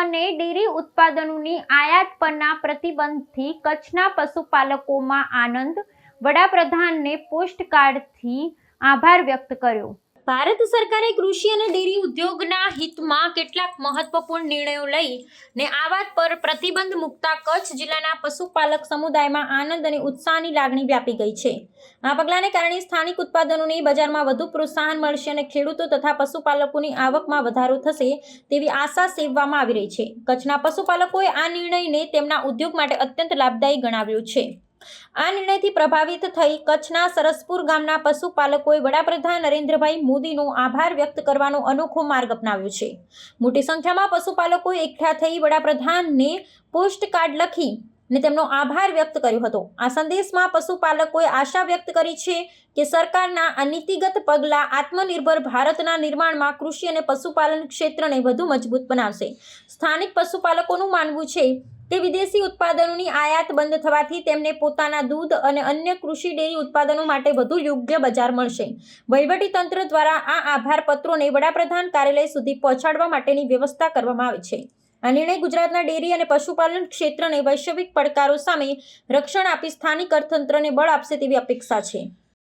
અને ડેરી ઉત્પાદનોની આયાત પરના પ્રતિબંધથી કચ્છના પશુપાલકોમાં આનંદ. વડાપ્રધાનને પોસ્ટકાર્ડથી આભાર વ્યક્ત કર્યો. ભારત સરકારે કૃષિ અને ડેરી ઉદ્યોગના હિતમાં કેટલાક મહત્વપૂર્ણ નિર્ણયો લઈ ને વાત પર પ્રતિબંધ મૂકતા કચ્છ જિલ્લાના પશુપાલક સમુદાયમાં આનંદ અને ઉત્સાહની લાગણી વ્યાપી ગઈ છે. આ પગલાંને કારણે સ્થાનિક ઉત્પાદનોને બજારમાં વધુ પ્રોત્સાહન મળશે અને ખેડૂતો તથા પશુપાલકોની આવકમાં વધારો થશે તેવી આશા સેવવામાં આવી રહી છે. કચ્છના પશુપાલકોએ આ નિર્ણયને તેમના ઉદ્યોગ માટે અત્યંત લાભદાયી ગણાવ્યો છે. આ નિર્ણયથી પ્રભાવિત થઈ કચ્છના સરસપુર ગામના પશુપાલકોએ વડાપ્રધાન નરેન્દ્રભાઈ મોદીનો આભાર વ્યક્ત કરવાનો અનોખો માર્ગ અપનાવ્યો છે. મોટી સંખ્યામાં પશુપાલકો એકઠા થઈ વડાપ્રધાનને પોસ્ટકાર્ડ લખી ને તેમનો આભાર વ્યક્ત કર્યો હતો. આ સંદેશમાં પશુપાલકોએ આશા વ્યક્ત કરી છે કે સરકારના આ નીતિગત પગલાં આત્મનિર્ભર ભારતના નિર્માણમાં કૃષિ અને પશુપાલન ક્ષેત્રને વધુ મજબૂત બનાવશે. સ્થાનિક પશુપાલકોનું માનવું છે કે વિદેશી ઉત્પાદનોની આયાત બંધ થવાથી તેમને પોતાના દૂધ અને અન્ય કૃષિ ડેરી ઉત્પાદનો માટે વધુ યોગ્ય બજાર મળશે. વહીવટી તંત્ર દ્વારા આ આભાર પત્રોને વડાપ્રધાન કાર્યાલય સુધી પહોંચાડવા માટેની વ્યવસ્થા કરવામાં આવી છે. આ નિર્ણય ગુજરાતના ડેરી અને પશુપાલન ક્ષેત્રને વૈશ્વિક પડકારો સામે રક્ષણ આપી સ્થાનિક અર્થતંત્રને બળ આપશે તેવી અપેક્ષા છે.